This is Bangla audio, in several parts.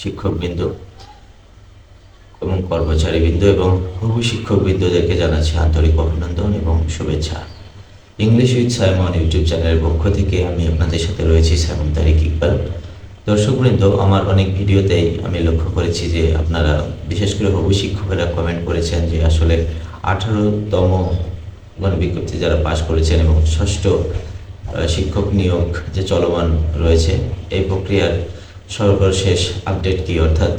শিক্ষকবৃন্দ এবং কর্মচারীবৃন্দ এবং বহু শিক্ষকবৃন্দদেরকে জানাচ্ছি আন্তরিক অভিনন্দন এবং শুভেচ্ছা। ইংলিশ উইথ সাইমন ইউটিউব চ্যানেলের পক্ষ থেকে আমি আপনাদের সাথে রয়েছি সাইমন তারিক ইকবাল। দর্শকবৃন্দ, আমার অনেক ভিডিওতেই আমি লক্ষ্য করেছি যে আপনারা, বিশেষ করে হবু শিক্ষকেরা কমেন্ট করেছেন যে আসলে আঠারোতম গণবিজ্ঞপ্তি যারা পাশ করেছেন এবং ষষ্ঠ শিক্ষক নিয়োগ যে চলমান রয়েছে, এই প্রক্রিয়ার সর্বশেষ আপডেট কি? অর্থাৎ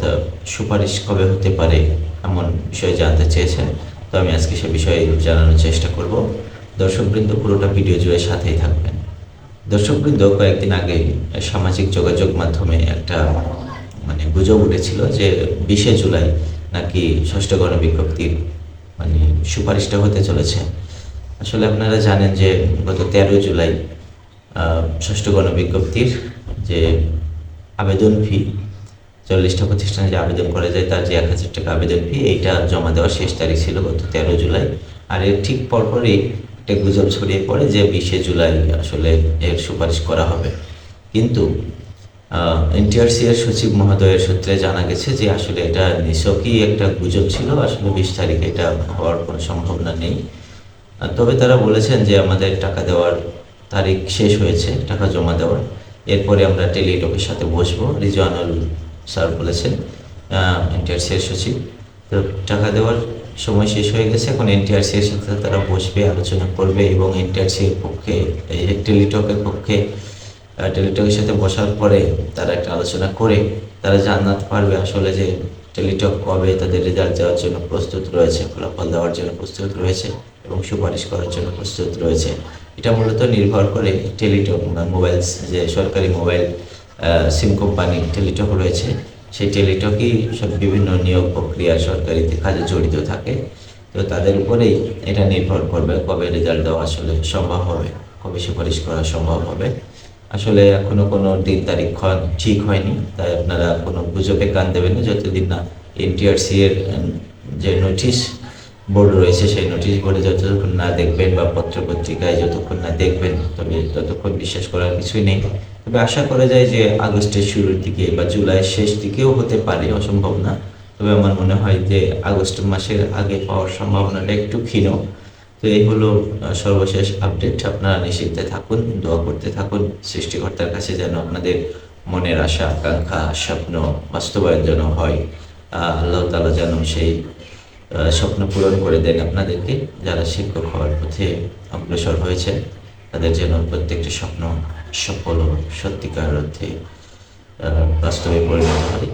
সুপারিশ কবে হতে পারে এমন বিষয়ে জানতে চেয়েছেন। তো আমি আজকে সে বিষয়ে জানানোর চেষ্টা করব। দর্শকবৃন্দ, পুরোটা ভিডিও জুড়ে সাথেই থাকবেন। দর্শকবৃন্দ, কয়েকদিন আগে সামাজিক যোগাযোগ মাধ্যমে একটা মানে গুজব উঠেছিল যে বিশে জুলাই নাকি ষষ্ঠ গণবিজ্ঞপ্তির মানে সুপারিশটা হতে চলেছে। আসলে আপনারা জানেন যে গত তেরো জুলাই ষষ্ঠ গণবিজ্ঞপ্তির যে আবেদন ফি চল্লিশটা প্রতিষ্ঠানে যে আবেদন করা যায় তার যে এক হাজার টাকা আবেদন ফি এইটা জমা দেওয়ার শেষ তারিখ ছিল গত তেরো জুলাই। আর এর ঠিক পরপরই একটা গুজব ছড়িয়ে পড়ে যে বিশে জুলাই আসলে এর সুপারিশ করা হবে। কিন্তু এনটিআরসি এর সচিব মহোদয়ের সূত্রে জানা গেছে যে আসলে এটা নিছকই একটা গুজব ছিল, আসলে বিশ তারিখে এটা হওয়ার কোনো সম্ভাবনা নেই। তবে তারা বলেছেন যে আমাদের টাকা দেওয়ার তারিখ শেষ হয়েছে, টাকা জমা দেওয়ার। এরপরে আমরা টেলিটকের সাথে বসবো। রিজওয়ানুল স্যার বলেছেন এনটিআরসি এর সচিব। তো টাকা দেওয়ার সময় শেষ হয়ে গেছে, এখন এনটিআরসি এর সাথে তারা বসবে, আলোচনা করবে এবং এনটিআরসি এর পক্ষে, এই টেলিটকের পক্ষে টেলিটকের সাথে বসার পরে তারা একটা আলোচনা করে, তারা জানাতে পারবে আসলে যে টেলিটক কবে তাদের রেজাল্ট দেওয়ার জন্য প্রস্তুত রয়েছে, ফলাফল দেওয়ার জন্য প্রস্তুত রয়েছে এবং সুপারিশ করার জন্য প্রস্তুত রয়েছে। এটা মূলত নির্ভর করে টেলিটক মোবাইল যে সরকারি মোবাইল সিম কোম্পানি টেলিটক রয়েছে, সেই টেলিটকই সব বিভিন্ন নিয়োগ প্রক্রিয়া সরকারি কাজে জড়িত থাকে। তো তাদের উপরেই এটা নির্ভর করবে কবে রেজাল্ট দেওয়া আসলে সম্ভব হবে, কবে সুপারিশ করা সম্ভব হবে। আসলে এখনও কোনো দিন তারিখ ঠিক হয়নি, তাই আপনারা কোনো গুজবে কান দেবেন না, যতদিন না এনটিআরসি এর যে নোটিশ বোর্ড রয়েছে, সেই নোটিশ বোর্ডে যতক্ষণ না দেখবেন বা পত্র পত্রিকায় যতক্ষণ না দেখবেন, তবে ততক্ষণ বিশ্বাস করার কিছুই নেই। তবে আশা করা যায় যে আগস্টের শুরুর দিকে বা জুলাইয়ের শেষ দিকেও হতে পারে, অসম্ভব না। তবে আমার মনে হয় যে আগস্ট মাসের আগে পাওয়ার সম্ভাবনাটা একটু ক্ষীণ। তো এই হলো সর্বশেষ আপডেট আপনারা নিশ্চিন্তে থাকুন, দোয়া করতে থাকুন। সৃষ্টিকর্তার কাছে যেন আপনাদের মনের আশা, আকাঙ্ক্ষা, স্বপ্ন বাস্তবায়ন যেন হয়। আল্লাহ তালা যেন সেই স্বপ্ন পূরণ করে দেন আপনাদেরকে। যারা শিক্ষক হওয়ার পথে অগ্রসর হয়েছেন, তাদের যেন প্রত্যেকটি স্বপ্ন সফল ও সত্যিকার অর্থে বাস্তবে পরিণত হয়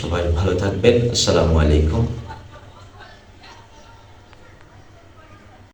সবাই ভালো থাকবেন। আসসালামু আলাইকুম।